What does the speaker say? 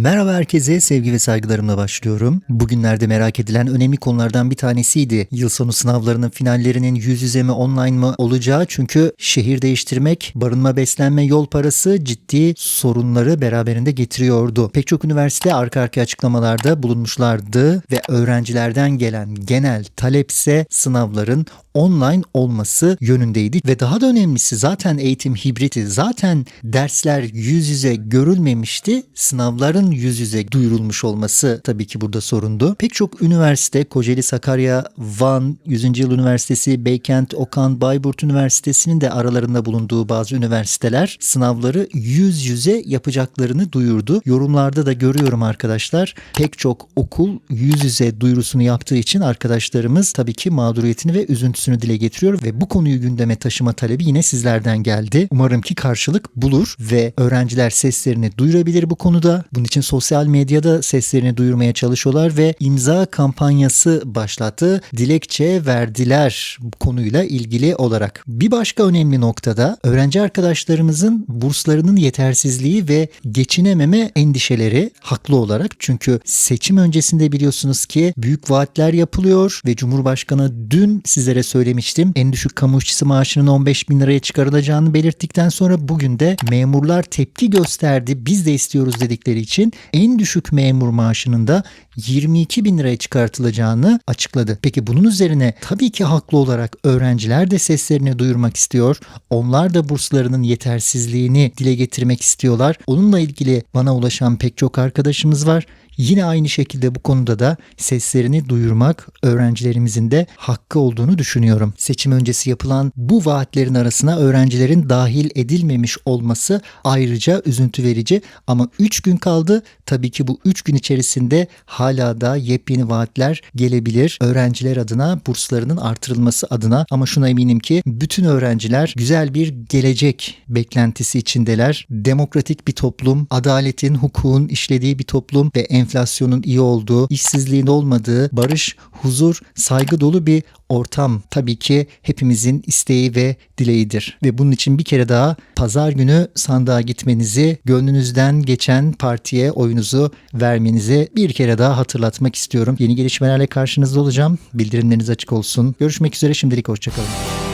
Merhaba herkese, sevgi ve saygılarımla başlıyorum. Bugünlerde merak edilen önemli konulardan bir tanesiydi. Yıl sonu sınavlarının finallerinin yüz yüze mi online mı olacağı çünkü şehir değiştirmek, barınma beslenme yol parası ciddi sorunları beraberinde getiriyordu. Pek çok üniversite arka arkaya açıklamalarda bulunmuşlardı ve öğrencilerden gelen genel talepse sınavların online olması yönündeydi ve daha da önemlisi zaten eğitim hibriti zaten dersler yüz yüze görülmemişti sınavların yüz yüze duyurulmuş olması tabii ki burada sorundu. Pek çok üniversite Kocaeli Sakarya Van 100. Yıl Üniversitesi Beykent Okan Bayburt Üniversitesi'nin de aralarında bulunduğu bazı üniversiteler sınavları yüz yüze yapacaklarını duyurdu. Yorumlarda da görüyorum arkadaşlar pek çok okul yüz yüze duyurusunu yaptığı için arkadaşlarımız tabii ki mağduriyetini ve üzüntüsünü dile getiriyor ve bu konuyu gündeme taşıma talebi yine sizlerden geldi. Umarım ki karşılık bulur ve öğrenciler seslerini duyurabilir bu konuda. Bunun için sosyal medyada seslerini duyurmaya çalışıyorlar ve imza kampanyası başlattı. Dilekçe verdiler bu konuyla ilgili olarak. Bir başka önemli noktada öğrenci arkadaşlarımızın burslarının yetersizliği ve geçinememe endişeleri haklı olarak çünkü seçim öncesinde biliyorsunuz ki büyük vaatler yapılıyor ve Cumhurbaşkanı dün sizlere söylemiştim. En düşük kamu işçisi maaşının 15 bin liraya çıkarılacağını belirttikten sonra bugün de memurlar tepki gösterdi. Biz de istiyoruz dedikleri için en düşük memur maaşının da 22 bin liraya çıkartılacağını açıkladı. Peki bunun üzerine tabii ki haklı olarak öğrenciler de seslerini duyurmak istiyor. Onlar da burslarının yetersizliğini dile getirmek istiyorlar. Onunla ilgili bana ulaşan pek çok arkadaşımız var. Yine aynı şekilde bu konuda da seslerini duyurmak öğrencilerimizin de hakkı olduğunu düşünüyorum. Seçim öncesi yapılan bu vaatlerin arasına öğrencilerin dahil edilmemiş olması ayrıca üzüntü verici ama 3 gün kaldı. Tabii ki bu 3 gün içerisinde hala da yepyeni vaatler gelebilir. Öğrenciler adına burslarının artırılması adına ama şuna eminim ki bütün öğrenciler güzel bir gelecek beklentisi içindeler. Demokratik bir toplum, adaletin, hukukun işlediği bir toplum ve enflasyonun iyi olduğu, işsizliğin olmadığı, barış, huzur, saygı dolu bir ortam tabii ki hepimizin isteği ve dileğidir. Ve bunun için bir kere daha pazar günü sandığa gitmenizi, gönlünüzden geçen partiye oyunuzu vermenizi bir kere daha hatırlatmak istiyorum. Yeni gelişmelerle karşınızda olacağım. Bildirimleriniz açık olsun. Görüşmek üzere şimdilik hoşçakalın.